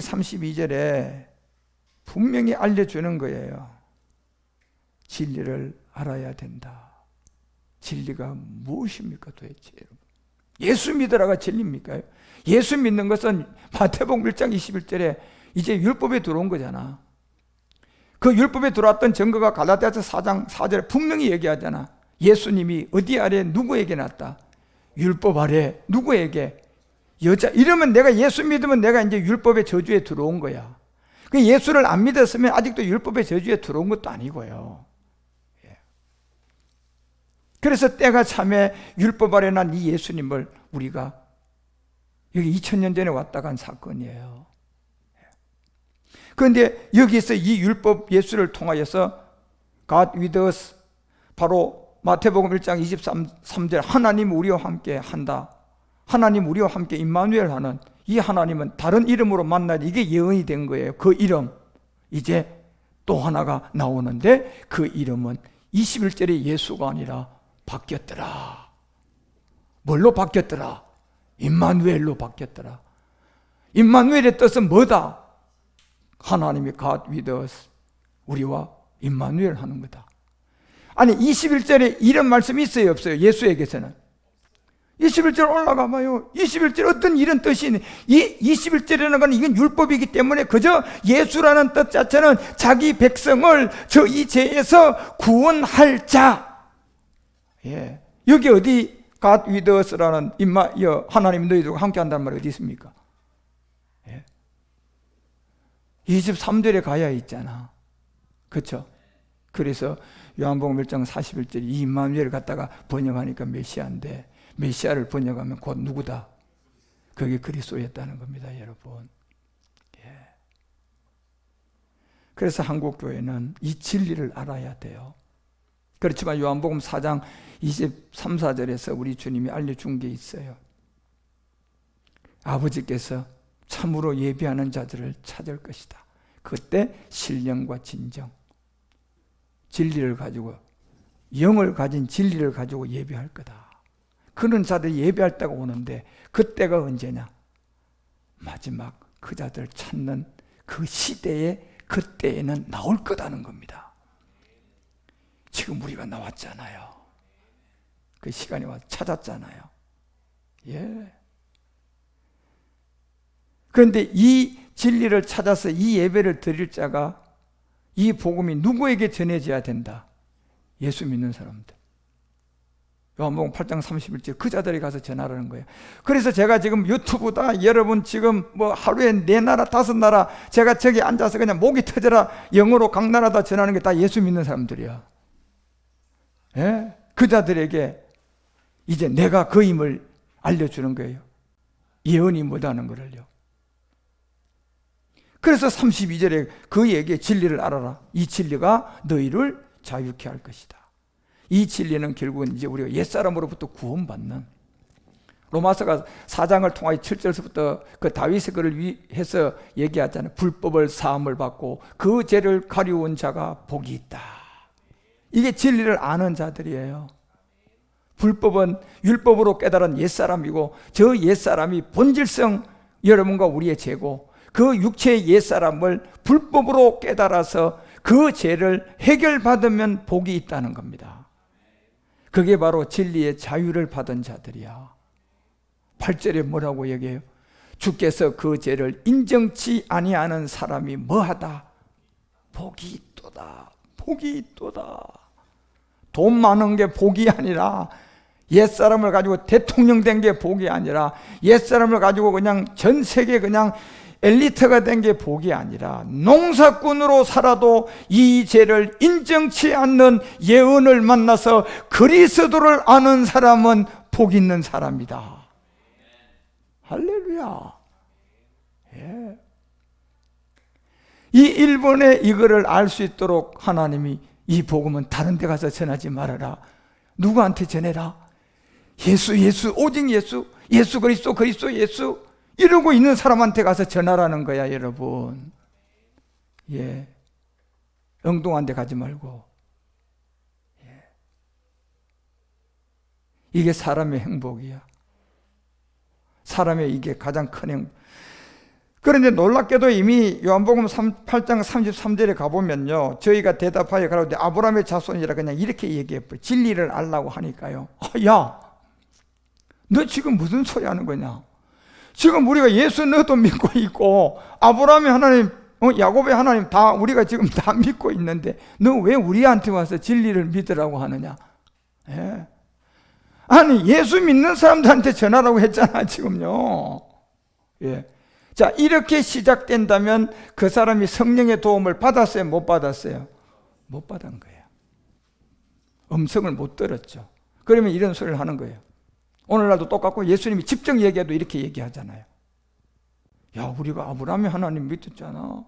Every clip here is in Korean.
32절에 분명히 알려주는 거예요. 진리를 알아야 된다. 진리가 무엇입니까 도대체 여러분? 예수 믿으라가 진리입니까? 예수 믿는 것은 마태복음 1장 21절에 이제 율법에 들어온 거잖아. 그 율법에 들어왔던 증거가 갈라디아서 4장 4절에 분명히 얘기하잖아. 예수님이 어디 아래 누구에게 났다? 율법 아래 누구에게? 여자 이러면 내가 예수 믿으면 내가 이제 율법의 저주에 들어온 거야. 그 예수를 안 믿었으면 아직도 율법의 저주에 들어온 것도 아니고요. 예. 그래서 때가 참에 율법 아래 난 이 예수님을 우리가 여기 2000년 전에 왔다 간 사건이에요. 예. 그런데 여기서 이 율법 예수를 통하여서 God with us 바로 마태복음 1장 23절 하나님 우리와 함께 한다. 하나님 우리와 함께 임마누엘 하는 이 하나님은 다른 이름으로 만나지 이게 예언이 된 거예요. 그 이름 이제 또 하나가 나오는데 그 이름은 21절에 예수가 아니라 바뀌었더라. 뭘로 바뀌었더라? 임마누엘로 바뀌었더라. 임마누엘의 뜻은 뭐다? 하나님이 God with us 우리와 임마누엘 하는 거다. 아니 21절에 이런 말씀이 있어요 없어요? 예수에게서는 21절 올라가 봐요. 21절 어떤 이런 뜻이 있는 이 21절이라는 건 이건 율법이기 때문에 그저 예수라는 뜻 자체는 자기 백성을 저 이 죄에서 구원할 자. 예. 여기 어디 God with us라는 임마 여 하나님 너희들과 함께 한다는 말이 어디 있습니까? 예. 23절에 가야 있잖아. 그렇죠? 그래서 요한복음 1장 41절에 이 임마누엘을 갖다가 번역하니까 메시아인데 메시아를 번역하면 곧 누구다? 그게 그리스도였다는 겁니다, 여러분. 예. 그래서 한국 교회는 이 진리를 알아야 돼요. 그렇지만 요한복음 4장 23, 4절에서 우리 주님이 알려준 게 있어요. 아버지께서 참으로 예비하는 자들을 찾을 것이다. 그때 신령과 진정, 진리를 가지고 영을 가진 진리를 가지고 예배할 거다. 그런 자들이 예배할 때가 오는데 그때가 언제냐? 마지막 그 자들 찾는 그 시대에 그때에는 나올 거다는 겁니다. 지금 우리가 나왔잖아요. 그 시간이 와 찾았잖아요. 예. 그런데 이 진리를 찾아서 이 예배를 드릴 자가 이 복음이 누구에게 전해져야 된다? 예수 믿는 사람들. 요한복음 8장 31절 그 자들이 가서 전하라는 거예요. 그래서 제가 지금 유튜브다 여러분 지금 뭐 하루에 네 나라 다섯 나라 제가 저기 앉아서 그냥 목이 터져라 영어로 각 나라 다 전하는 게 다 예수 믿는 사람들이야. 예? 그 자들에게 이제 내가 그 힘을 알려주는 거예요. 예언이 못하는 거를요. 그래서 32절에 그에게 진리를 알아라. 이 진리가 너희를 자유케 할 것이다. 이 진리는 결국은 이제 우리가 옛사람으로부터 구원받는 로마서가 4장을 통하여 7절서부터 그 다윗의 글을 위해서 얘기하잖아요. 불법을 사함을 받고 그 죄를 가리운 자가 복이 있다. 이게 진리를 아는 자들이에요. 불법은 율법으로 깨달은 옛사람이고 저 옛사람이 본질성 여러분과 우리의 죄고 그 육체의 옛사람을 불법으로 깨달아서 그 죄를 해결받으면 복이 있다는 겁니다. 그게 바로 진리의 자유를 받은 자들이야. 8절에 뭐라고 얘기해요? 주께서 그 죄를 인정치 아니하는 사람이 뭐하다? 복이 있도다. 복이 있도다. 돈 많은 게 복이 아니라 옛사람을 가지고 대통령 된 게 복이 아니라 옛사람을 가지고 그냥 전 세계 그냥 엘리트가 된 게 복이 아니라 농사꾼으로 살아도 이 죄를 인정치 않는 예언을 만나서 그리스도를 아는 사람은 복 있는 사람이다. 할렐루야. 예. 이 일본에 이거를 알 수 있도록 하나님이 이 복음은 다른 데 가서 전하지 말아라. 누구한테 전해라? 예수, 예수, 오직 예수, 예수 그리스도, 그리스도 예수. 이러고 있는 사람한테 가서 전하라는 거야, 여러분. 예. 엉뚱한 데 가지 말고. 예. 이게 사람의 행복이야. 사람의 이게 가장 큰 행복. 그런데 놀랍게도 이미 요한복음 8장 33절에 가보면요. 저희가 대답하여 가로되 아브라함의 자손이라 그냥 이렇게 얘기해버려. 진리를 알라고 하니까요. 아, 야, 너 지금 무슨 소리 하는 거냐? 지금 우리가 예수 너도 믿고 있고 아브라함의 하나님, 어, 야곱의 하나님 다 우리가 지금 다 믿고 있는데 너 왜 우리한테 와서 진리를 믿으라고 하느냐? 예. 아니 예수 믿는 사람들한테 전하라고 했잖아 지금요. 예. 자 이렇게 시작된다면 그 사람이 성령의 도움을 받았어요, 못 받았어요? 못 받은 거예요. 음성을 못 들었죠. 그러면 이런 소리를 하는 거예요. 오늘날도 똑같고 예수님이 직접 얘기해도 이렇게 얘기하잖아요. 야, 우리가 아브라함의 하나님 믿었잖아.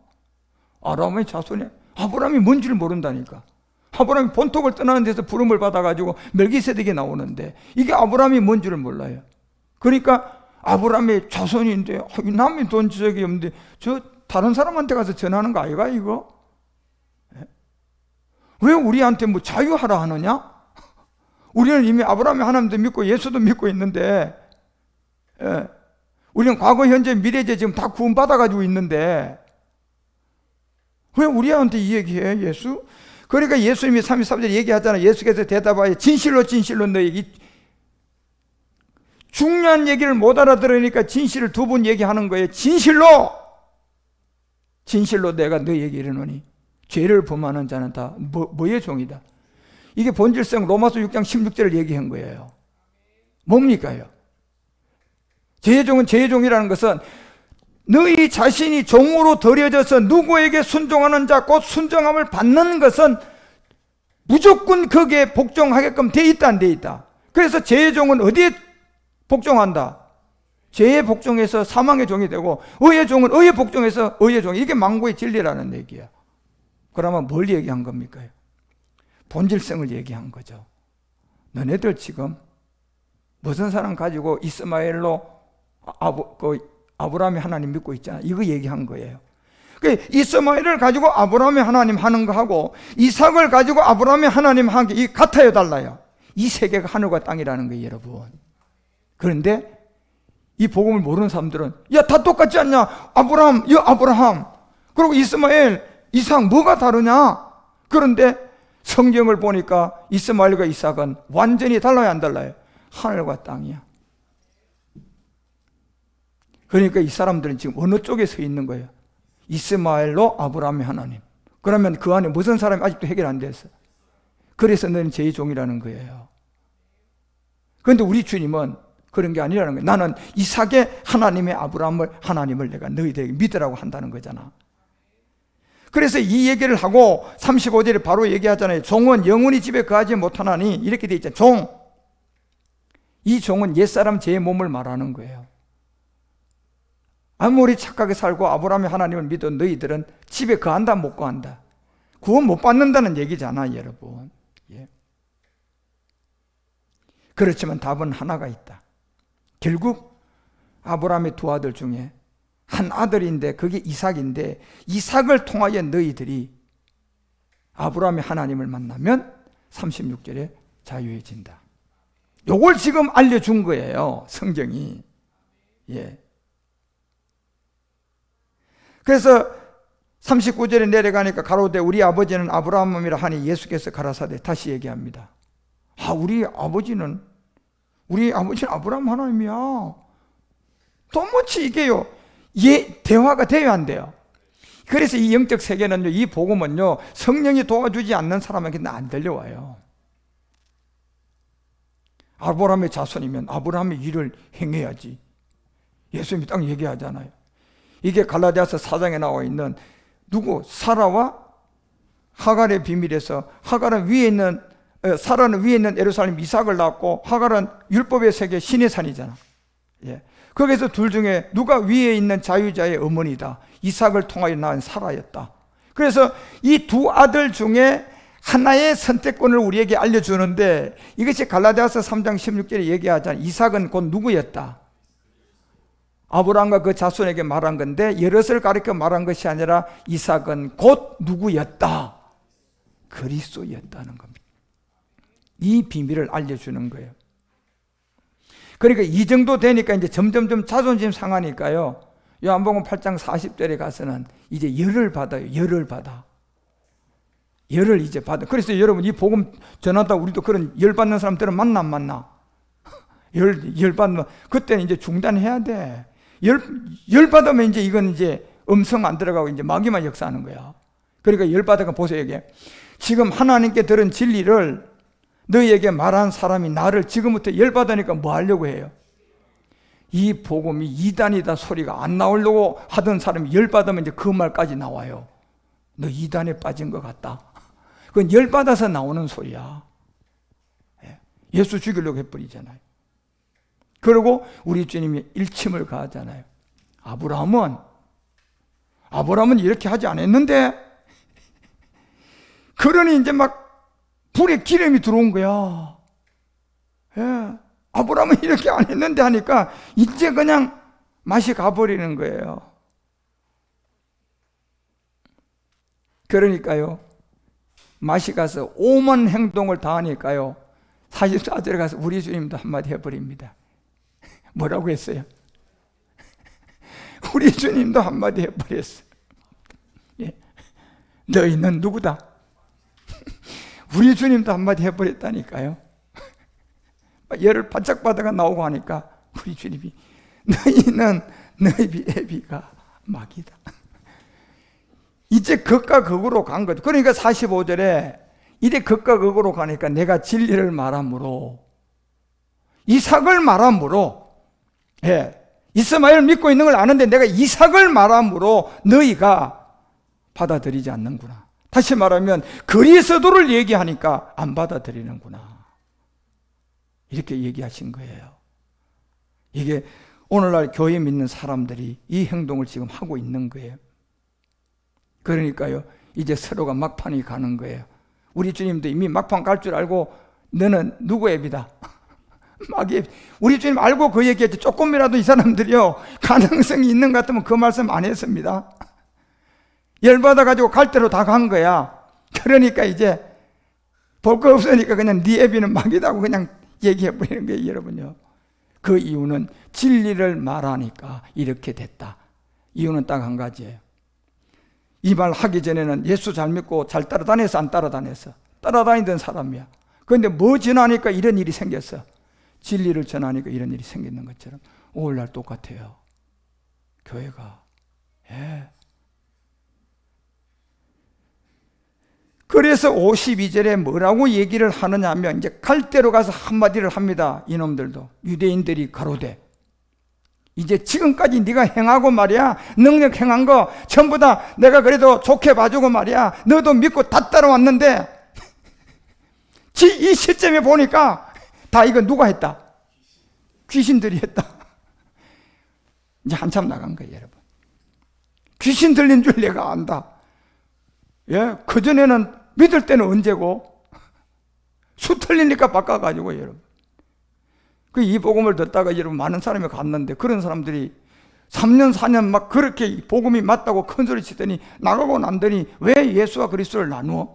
아브라함의 자손이 아브라함이 뭔지를 모른다니까. 아브라함이 본톡을 떠나는 데서 부름을 받아가지고 멜기세덱이 나오는데 이게 아브라함이 뭔지를 몰라요. 그러니까 아브라함의 자손인데 아, 남이 돈 지적이 없는데 저 다른 사람한테 가서 전하는 거 아이가 이거? 예? 왜 우리한테 뭐 자유하라 하느냐? 우리는 이미 아브라함의 하나님도 믿고 예수도 믿고 있는데, 예. 우리는 과거, 현재, 미래제 지금 다 구원받아가지고 있는데, 왜 우리한테 이 얘기해, 예수? 그러니까 예수님이 33절 얘기하잖아요. 예수께서 대답하여 진실로 진실로 너에게 중요한 얘기를 못 알아들으니까 진실을 두 번 얘기하는 거예요. 진실로! 진실로 내가 너에게 이르노니 죄를 범하는 자는 다 뭐, 뭐의 종이다? 이게 본질성 로마서 6장 16절을 얘기한 거예요. 뭡니까요? 죄의 종은 죄의 종이라는 것은 너희 자신이 종으로 들여져서 누구에게 순종하는 자, 곧 순종함을 받는 것은 무조건 거기에 복종하게끔 돼 있다, 안 돼 있다. 그래서 죄의 종은 어디에 복종한다? 죄의 복종에서 사망의 종이 되고, 의의 종은 의의 복종에서 의의 종이. 이게 망고의 진리라는 얘기야. 그러면 뭘 얘기한 겁니까? 본질성을 얘기한 거죠. 너네들 지금 무슨 사람 가지고 이스마엘로 아부, 그 아브라함이 하나님 믿고 있잖아. 이거 얘기한 거예요. 그 이스마엘을 가지고 아브라함이 하나님 하는 거하고 이삭을 가지고 아브라함이 하나님 하는 게 같아요, 달라요. 이 세계가 하늘과 땅이라는 거예요, 여러분. 그런데 이 복음을 모르는 사람들은 야, 다 똑같지 않냐? 아브라함, 야, 아브라함. 그리고 이스마엘, 이삭 뭐가 다르냐? 그런데 성경을 보니까 이스마엘과 이삭은 완전히 달라요, 안 달라요? 하늘과 땅이야. 그러니까 이 사람들은 지금 어느 쪽에 서 있는 거예요? 이스마엘로 아브라함의 하나님. 그러면 그 안에 무슨 사람이 아직도 해결 안 됐어? 그래서 너는 제 종이라는 거예요. 그런데 우리 주님은 그런 게 아니라는 거예요. 나는 이삭의 하나님의 아브라함을 하나님을 내가 너희들에게 믿으라고 한다는 거잖아. 그래서 이 얘기를 하고 35절에 바로 얘기하잖아요. 종은 영원히 집에 거하지 못하나니 이렇게 돼 있잖아요. 종. 이 종은 옛사람 제 몸을 말하는 거예요. 아무리 착하게 살고 아브라함의 하나님을 믿은 너희들은 집에 거한다 못 거한다. 구원 못 받는다는 얘기잖아, 여러분. 예. 그렇지만 답은 하나가 있다. 결국 아브라함의 두 아들 중에 한 아들인데 그게 이삭인데 이삭을 통하여 너희들이 아브라함의 하나님을 만나면 36절에 자유해진다. 요걸 지금 알려준 거예요. 성경이. 예. 그래서 39절에 내려가니까 가로되 우리 아버지는 아브라함이라 하니 예수께서 가라사대 다시 얘기합니다. 아, 우리 아버지는 우리 아버지는 아브라함 하나님이야. 도무지 이게요. 예, 대화가 안 돼요. 그래서 이 영적 세계는요, 이 복음은요, 성령이 도와주지 않는 사람에게는 안 들려와요. 아브라함의 자손이면 아브라함의 일을 행해야지. 예수님이 딱 얘기하잖아요. 이게 갈라디아서 4장에 나와 있는 누구 사라와 하갈의 비밀에서 하갈은 위에 있는 어, 사라는 위에 있는 예루살렘 이삭을 낳았고 하갈은 율법의 세계 신의 산이잖아. 예. 거기서 둘 중에 누가 위에 있는 자유자의 어머니다. 이삭을 통하여 낳은 사라였다. 그래서 이 두 아들 중에 하나의 선택권을 우리에게 알려주는데 이것이 갈라디아서 3장 16절에 얘기하잖아. 이삭은 곧 누구였다? 아브라함과 그 자손에게 말한 건데 여럿을 가리켜 말한 것이 아니라 이삭은 곧 누구였다? 그리스도였다는 겁니다. 이 비밀을 알려주는 거예요. 그러니까 이 정도 되니까 이제 점점점 자존심 상하니까요. 요한복음 8장 40절에 가서는 이제 열을 받아요. 열을 받아. 열을 이제 받아. 그래서 여러분 이 복음 전하다 우리도 그런 열 받는 사람들은 만나 안 만나? 열, 열 받는 그때는 이제 중단해야 돼. 열, 열 받으면 이제 이건 이제 음성 안 들어가고 이제 마귀만 역사하는 거야. 그러니까 열 받아가 보세요 이게. 지금 하나님께 들은 진리를 너희에게 말한 사람이 나를 지금부터 열 받으니까 뭐 하려고 해요? 이 복음이 이단이다 소리가 안 나오려고 하던 사람이 열 받으면 이제 그 말까지 나와요. 너 이단에 빠진 것 같다. 그건 열 받아서 나오는 소리야. 예. 예수 죽이려고 해버리잖아요. 그리고 우리 주님이 일침을 가하잖아요. 아브라함은 아브라함은 이렇게 하지 않았는데 그러니 이제 막 불에 기름이 들어온 거야. 예. 아브라함은 이렇게 안 했는데 하니까 이제 그냥 맛이 가버리는 거예요. 그러니까요. 맛이 가서 오만 행동을 다 하니까요. 44절에 가서 우리 주님도 한마디 해버립니다. 뭐라고 했어요? 우리 주님도 한마디 해버렸어요. 예. 너희는 누구다? 우리 주님도 한마디 해버렸다니까요. 열을 바짝 받아가 나오고 하니까 우리 주님이 너희는 너희 애비가 막이다. 이제 극과 극으로 간 거죠. 그러니까 45절에 이제 극과 극으로 가니까 내가 진리를 말함으로 이삭을 말함으로 예, 이스마엘 믿고 있는 걸 아는데 내가 이삭을 말함으로 너희가 받아들이지 않는구나. 다시 말하면 그리스도를 얘기하니까 안 받아들이는구나. 이렇게 얘기하신 거예요. 이게 오늘날 교회 믿는 사람들이 이 행동을 지금 하고 있는 거예요. 그러니까요, 이제 서로가 막판이 가는 거예요. 우리 주님도 이미 막판 갈 줄 알고 너는 누구 앱이다? 막이 우리 주님 알고 그 얘기했지. 조금이라도 이 사람들이요 가능성이 있는 것 같으면 그 말씀 안 했습니다. 열받아 가지고 갈 대로 다 간 거야. 그러니까 이제 볼 거 없으니까 그냥 네 애비는 막이다고 그냥 얘기해 버리는 거예요, 여러분요. 그 이유는 진리를 말하니까 이렇게 됐다. 이유는 딱 한 가지예요. 이 말 하기 전에는 예수 잘 믿고 잘 따라다녔어, 안 따라다녔어? 따라다니던 사람이야. 그런데 뭐 전하니까 이런 일이 생겼어. 진리를 전하니까 이런 일이 생기는 것처럼 오늘날 똑같아요. 교회가. 예. 그래서 52절에 뭐라고 얘기를 하느냐 하면 이제 갈대로 가서 한마디를 합니다. 이놈들도. 유대인들이 가로되. 이제 지금까지 네가 행하고 말이야. 능력 행한 거 전부 다 내가 그래도 좋게 봐주고 말이야. 너도 믿고 다 따라왔는데 이 시점에 보니까 다 이거 누가 했다? 귀신들이 했다. 이제 한참 나간 거예요, 여러분. 귀신 들린 줄 내가 안다. 예, 그전에는 믿을 때는 언제고? 수 틀리니까 바꿔가지고, 여러분. 그 이 복음을 듣다가 여러분 많은 사람이 갔는데 그런 사람들이 3년, 4년 막 그렇게 복음이 맞다고 큰 소리 치더니 나가고 난더니 왜 예수와 그리스도를 나누어?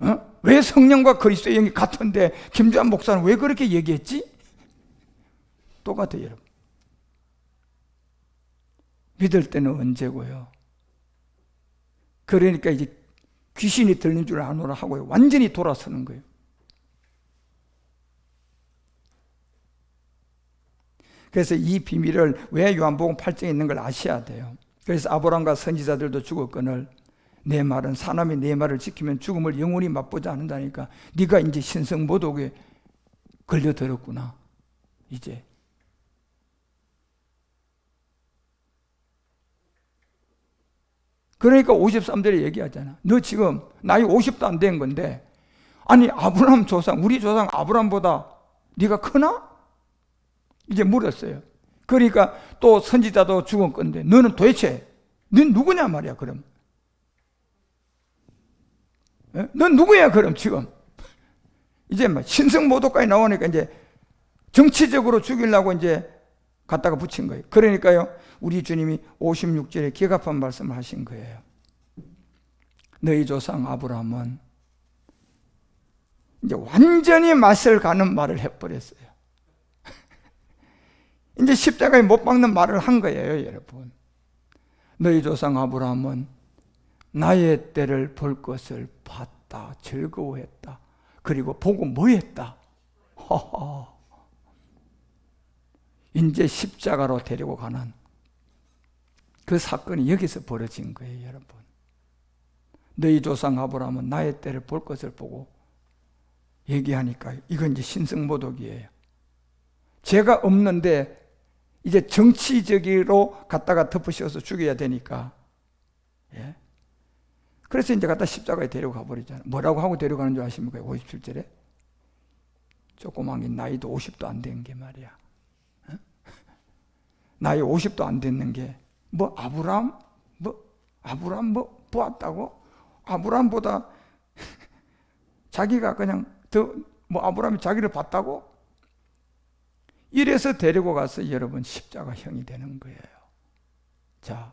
어? 왜 성령과 그리스도의 영이 같은데 김주한 목사는 왜 그렇게 얘기했지? 똑같아요, 여러분. 믿을 때는 언제고요? 그러니까 이제 귀신이 들린 줄 아노라 하고요. 완전히 돌아서는 거예요. 그래서 이 비밀을 왜 요한복음 8장에 있는 걸 아셔야 돼요. 그래서 아브라함과 선지자들도 죽었거늘 내 말은 사람이 내 말을 지키면 죽음을 영원히 맛보지 않는다니까 네가 이제 신성 모독에 걸려들었구나. 이제 그러니까 53절에 얘기하잖아. 너 지금 나이 50도 안 된 건데 아니 아브라함 조상 우리 조상 아브라함보다 네가 크나? 이제 물었어요. 그러니까 또 선지자도 죽은 건데 너는 도대체 넌 누구냐 말이야 그럼. 에? 넌 누구야 그럼 지금? 이제 막 신성 모독까지 나오니까 이제 정치적으로 죽이려고 이제 갖다가 붙인 거예요. 그러니까요, 우리 주님이 56절에 기갑한 말씀을 하신 거예요. 너희 조상 아브라함은 이제 완전히 맛을 가는 말을 해버렸어요. 이제 십자가에 못 박는 말을 한 거예요, 여러분. 너희 조상 아브라함은 나의 때를 볼 것을 봤다, 즐거워했다. 그리고 보고 뭐 했다? 허허. 이제 십자가로 데리고 가는 그 사건이 여기서 벌어진 거예요, 여러분. 너희 조상 아브라함은 나의 때를 볼 것을 보고 얘기하니까 이건 이제 신성모독이에요. 죄가 없는데 이제 정치적으로 갖다가 덮으셔서 죽여야 되니까. 예? 그래서 이제 갖다 십자가에 데려가 버리잖아요. 뭐라고 하고 데려가는 줄 아십니까? 57절에. 조그만 게 나이도 50도 안 된 게 말이야. 어? 나이 50도 안 됐는 게, 뭐, 아브람? 뭐, 아브람 뭐, 보았다고? 아브람보다 자기가 그냥 더, 뭐, 아브람이 자기를 봤다고? 이래서 데리고 가서 여러분 십자가형이 되는 거예요. 자,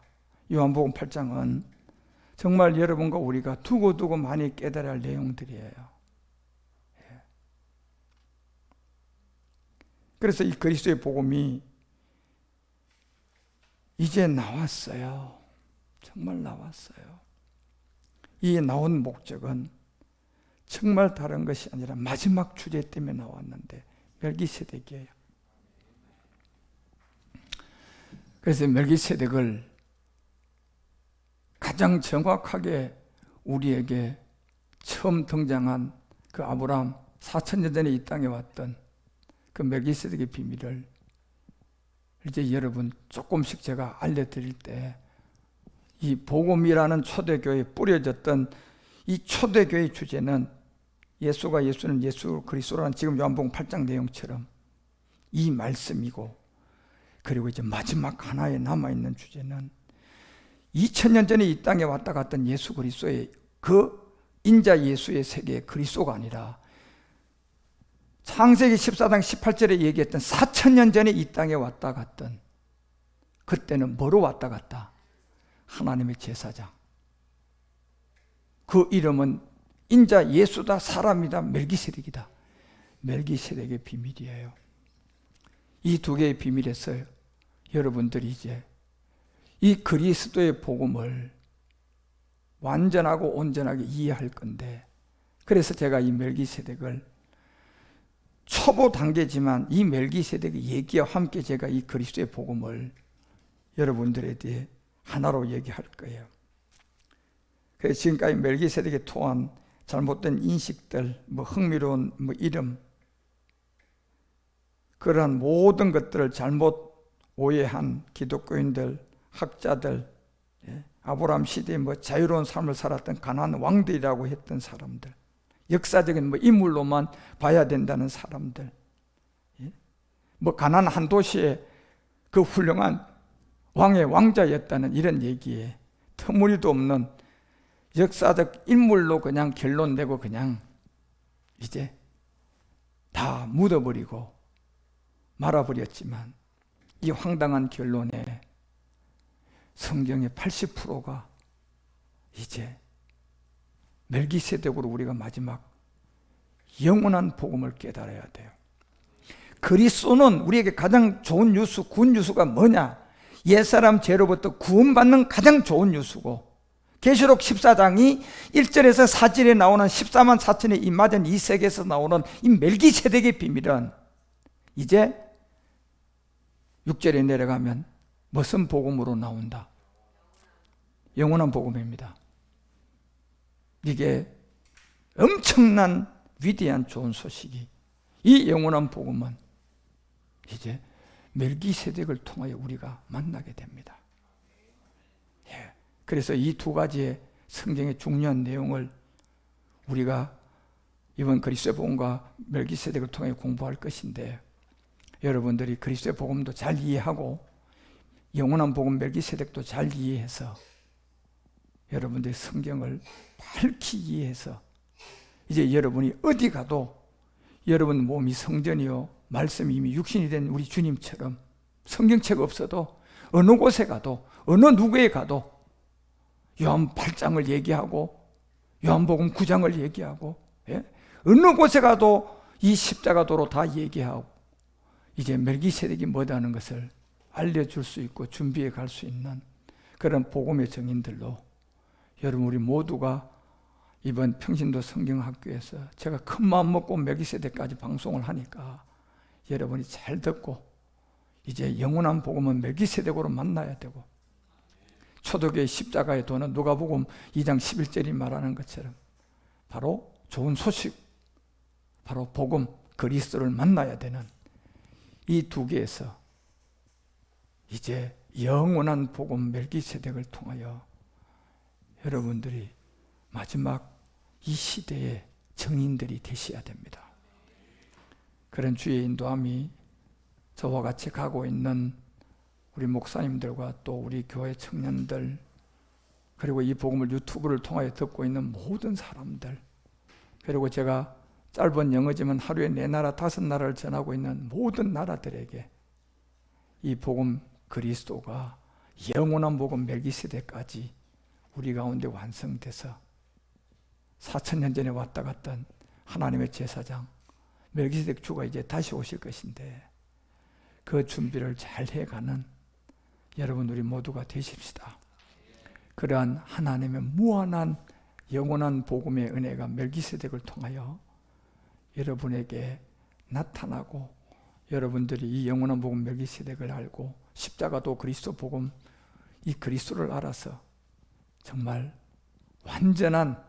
요한복음 8장은 정말 여러분과 우리가 두고두고 많이 깨달아야 할 내용들이에요. 예. 그래서 이 그리스도의 복음이 이제 나왔어요. 정말 나왔어요. 이 나온 목적은 정말 다른 것이 아니라 마지막 주제 때문에 나왔는데 멜기세덱이에요. 그래서 멜기세덱을 가장 정확하게 우리에게 처음 등장한 그 아브라함 4천년 전에 이 땅에 왔던 그 멜기세덱의 비밀을 이제 여러분 조금씩 제가 알려드릴 때 이 복음이라는 초대교회에 뿌려졌던 이 초대교회 주제는 예수가 예수는 예수 그리스도라는 지금 요한복음 8장 내용처럼 이 말씀이고 그리고 이제 마지막 하나에 남아 있는 주제는 2000년 전에 이 땅에 왔다 갔던 예수 그리스도의 그 인자 예수의 세계의 그리스도가 아니라 창세기 14장 18절에 얘기했던 4000년 전에 이 땅에 왔다 갔던 그때는 뭐로 왔다 갔다? 하나님의 제사장. 그 이름은 인자 예수다 사람이다 멜기세덱이다. 멜기세덱의 비밀이에요. 이 두 개의 비밀에서 여러분들이 이제 이 그리스도의 복음을 완전하고 온전하게 이해할 건데 그래서 제가 이 멜기세덱을 초보 단계지만 이 멜기세덱의 얘기와 함께 제가 이 그리스도의 복음을 여러분들에 대해 하나로 얘기할 거예요. 그래서 지금까지 멜기세덱에 토한 잘못된 인식들, 뭐 흥미로운 뭐 이름, 그러한 모든 것들을 잘못 오해한 기독교인들, 학자들, 예, 아브라함 시대에 뭐 자유로운 삶을 살았던 가난 왕들이라고 했던 사람들, 역사적인 뭐 인물로만 봐야 된다는 사람들, 예, 뭐 가난 한 도시에 그 훌륭한 왕의 왕자였다는 이런 얘기에 터무니도 없는 역사적 인물로 그냥 결론 내고 그냥 이제 다 묻어버리고 말아버렸지만 이 황당한 결론에 성경의 80%가 이제 멜기세덱으로 우리가 마지막 영원한 복음을 깨달아야 돼요. 그리스도는 우리에게 가장 좋은 뉴스, 군 뉴스가 뭐냐? 옛사람 죄로부터 구원받는 가장 좋은 뉴스고 계시록 14장이 1절에서 4절에 나오는 14만 4천의 이 맞은 이 세계에서 나오는 이 멜기세덱의 비밀은 이제 6절에 내려가면 무슨 복음으로 나온다? 영원한 복음입니다. 이게 엄청난 위대한 좋은 소식이 이 영원한 복음은 이제 멜기세덱을 통하여 우리가 만나게 됩니다. 예. 그래서 이 두 가지의 성경의 중요한 내용을 우리가 이번 그리스도의 복음과 멜기세덱을 통해 공부할 것인데 여러분들이 그리스도의 복음도 잘 이해하고 영원한 복음 멜기세덱도 잘 이해해서 여러분들이 성경을 밝히 이해해서 이제 여러분이 어디 가도 여러분 몸이 성전이요 말씀이 이미 육신이 된 우리 주님처럼 성경책 없어도 어느 곳에 가도 어느 누구에 가도 요한 8장을 얘기하고 요한복음 9장을 얘기하고 예? 어느 곳에 가도 이 십자가도로 다 얘기하고 이제 멜기세덱이 뭐다는 것을 알려줄 수 있고 준비해 갈 수 있는 그런 복음의 정인들로 여러분 우리 모두가 이번 평신도 성경학교에서 제가 큰 마음 먹고 멜기세덱까지 방송을 하니까 여러분이 잘 듣고 이제 영원한 복음은 멜기세덱으로 만나야 되고 초독의 십자가의 도는 누가복음 2장 11절이 말하는 것처럼 바로 좋은 소식 바로 복음 그리스도를 만나야 되는 이 두 개에서 이제 영원한 복음 멜기세덱을 통하여 여러분들이 마지막 이 시대의 정인들이 되셔야 됩니다. 그런 주의 인도함이 저와 같이 가고 있는 우리 목사님들과 또 우리 교회 청년들 그리고 이 복음을 유튜브를 통하여 듣고 있는 모든 사람들 그리고 제가 짧은 영어지만 하루에 네 나라 다섯 나라를 전하고 있는 모든 나라들에게 이 복음 그리스도가 영원한 복음 멜기세덱까지 우리 가운데 완성돼서 4천 년 전에 왔다 갔던 하나님의 제사장 멜기세덱 주가 이제 다시 오실 것인데 그 준비를 잘 해가는 여러분 우리 모두가 되십시다. 그러한 하나님의 무한한 영원한 복음의 은혜가 멜기세덱을 통하여 여러분에게 나타나고 여러분들이 이 영원한 복음 멜기세덱을 알고 십자가도 그리스도 복음 이 그리스도를 알아서 정말 완전한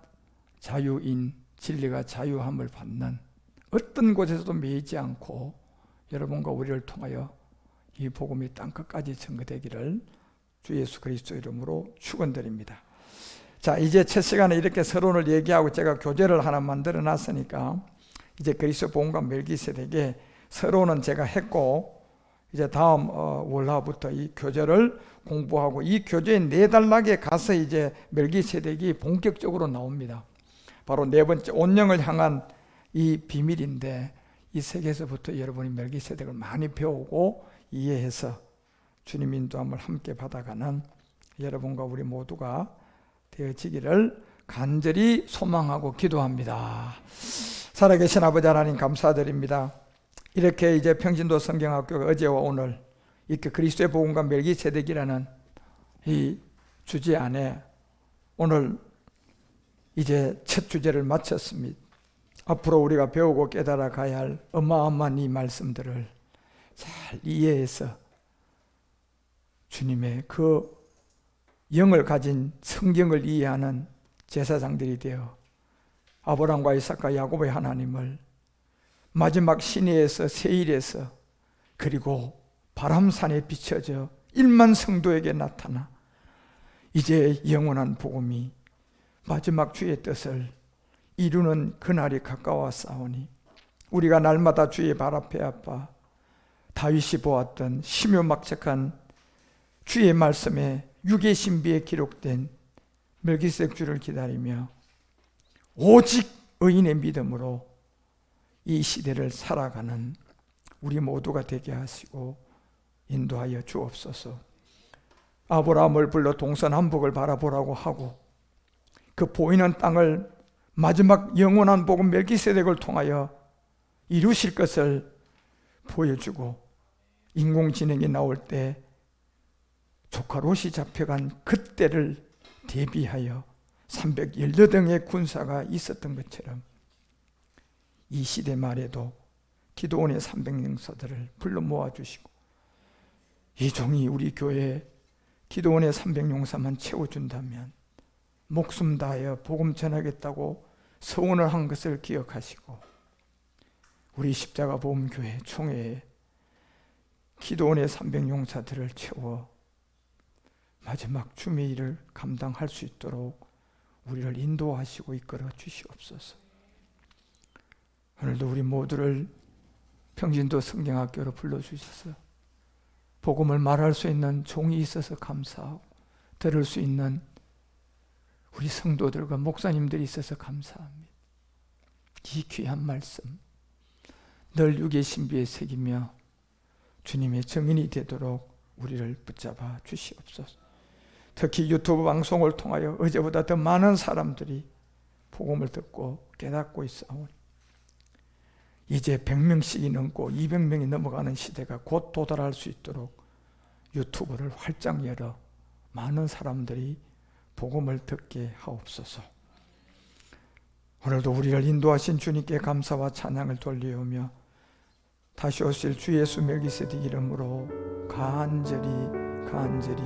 자유인 진리가 자유함을 받는 어떤 곳에서도 매이지 않고 여러분과 우리를 통하여 이 복음이 땅 끝까지 전거되기를 주 예수 그리스도 이름으로 축원드립니다. 자, 이제 첫 시간에 이렇게 서론을 얘기하고 제가 교재를 하나 만들어 놨으니까 이제 그리스도 복음과 멜기세덱의 서론은 제가 했고 이제 다음 어, 월화부터 이 교재를 공부하고 이 교재의 네 단락에 가서 이제 멜기세덱이 본격적으로 나옵니다. 바로 네 번째 온영을 향한 이 비밀인데 이 세계에서부터 여러분이 멜기세덱을 많이 배우고 이해해서 주님 인도함을 함께 받아가는 여러분과 우리 모두가 되어지기를 간절히 소망하고 기도합니다. 살아계신 아버지 하나님 감사드립니다. 이렇게 이제 평신도 성경학교가 어제와 오늘 이렇게 그리스도의 복음과 멜기세덱이라는 이 주제 안에 오늘 이제 첫 주제를 마쳤습니다. 앞으로 우리가 배우고 깨달아 가야 할 어마어마한 이 말씀들을 잘 이해해서 주님의 그 영을 가진 성경을 이해하는 제사장들이 되어 아브라함과 이삭과 야곱의 하나님을 마지막 신의에서 세일에서 그리고 바람산에 비춰져 1만 성도에게 나타나 이제 영원한 복음이 마지막 주의 뜻을 이루는 그날이 가까웠사오니 우리가 날마다 주의 발 앞에 아파 다윗이 보았던 심요막측한 주의 말씀에 유괴 신비에 기록된 멜기세덱 주를 기다리며 오직 의인의 믿음으로 이 시대를 살아가는 우리 모두가 되게 하시고 인도하여 주옵소서. 아브라함을 불러 동서남북을 바라보라고 하고 그 보이는 땅을 마지막 영원한 복음 멜기세덱을 통하여 이루실 것을 보여주고 인공지능이 나올 때 조카 롯이 잡혀간 그때를 대비하여 318등의 군사가 있었던 것처럼 이 시대 말에도 기도원의 300명서들을 불러 모아주시고 이 종이 우리 교회 기도원의 300용사만 채워준다면 목숨 다하여 복음 전하겠다고 서원을 한 것을 기억하시고 우리 십자가 보험교회 총회에 기도원의 300용사들을 채워 마지막 주의 일을 감당할 수 있도록 우리를 인도하시고 이끌어 주시옵소서. 오늘도 우리 모두를 평진도 성경학교로 불러주셔서 복음을 말할 수 있는 종이 있어서 감사하고 들을 수 있는 우리 성도들과 목사님들이 있어서 감사합니다. 이 귀한 말씀 늘 육의 신비에 새기며 주님의 증인이 되도록 우리를 붙잡아 주시옵소서. 특히 유튜브 방송을 통하여 어제보다 더 많은 사람들이 복음을 듣고 깨닫고 있사오니 이제 100명씩이 넘고 200명이 넘어가는 시대가 곧 도달할 수 있도록 유튜브를 활짝 열어 많은 사람들이 복음을 듣게 하옵소서. 오늘도 우리를 인도하신 주님께 감사와 찬양을 돌리오며 다시 오실 주 예수 멜기세덱 이름으로 간절히 간절히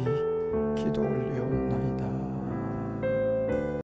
기도 올려옵나이다.